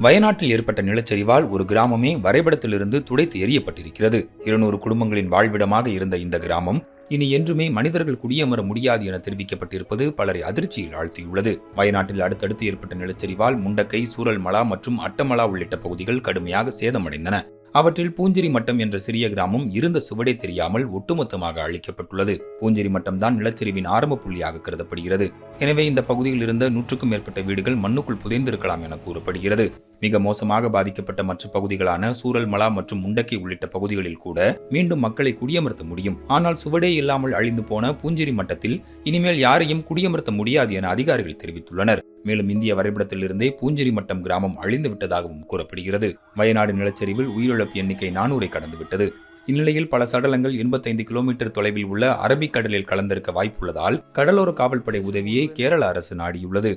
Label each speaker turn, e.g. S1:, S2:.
S1: வயநாட்டில் ஏற்பட்ட நிலச்சரிவால் ஒரு கிராமமே வரைபடத்திலிருந்து துடைத்து எரியப்பட்டிருக்கிறது இருநூறு குடும்பங்களின் வாழ்விடமாக இருந்த இந்த கிராமம் இனி என்றுமே மனிதர்கள் குடியமர முடியாது என தெரிவிக்கப்பட்டிருப்பது பலரை அதிர்ச்சியில் ஆழ்த்தியுள்ளது. வயநாட்டில் அடுத்தடுத்து ஏற்பட்ட நிலச்சரிவால் முண்டக்கை சூரல்மலா மற்றும் அட்டமலா உள்ளிட்ட பகுதிகள் கடுமையாக சேதமடைந்தன. அவற்றில் பூஞ்சிரி மட்டம் என்ற சிறிய கிராமம் இருந்த சுவடே தெரியாமல் ஒட்டுமொத்தமாக அழிக்கப்பட்டுள்ளது. பூஞ்சிரி மட்டம் தான் நிலச்சரிவின் ஆரம்ப புள்ளியாக கருதப்படுகிறது. எனவே இந்த பகுதியில் இருந்த நூற்றுக்கும் மேற்பட்ட வீடுகள் மண்ணுக்குள் புதைந்திருக்கலாம் என கூறப்படுகிறது. மிக மோசமாக பாதிக்கப்பட்ட மற்ற பகுதிகளான சூரல்மலா மற்றும் முண்டக்கி உள்ளிட்ட பகுதிகளில் கூட மீண்டும் மக்களை குடியமர்த்த முடியும். ஆனால் சுவடே இல்லாமல் அழிந்து போன பூஞ்சிரி மட்டத்தில் இனிமேல் யாரையும் குடியமர்த்த முடியாது என அதிகாரிகள் தெரிவித்துள்ளனர். மேலும் இந்திய வரைபடத்திலிருந்தே பூஞ்சிரி மட்டம் கிராமம் அழிந்து விட்டதாகவும் கூறப்படுகிறது. வயநாடு நிலச்சரிவில் உயிரிழப்பு எண்ணிக்கை நானூரை கடந்துவிட்டது. இந்நிலையில் பல சடலங்கள் எண்பத்தைந்து கிலோமீட்டர் தொலைவில் உள்ள அரபிக்கடலில் கலந்திருக்க வாய்ப்புள்ளதால் கடலோர காவல்படை உதவியை கேரள அரசு நாடியுள்ளது.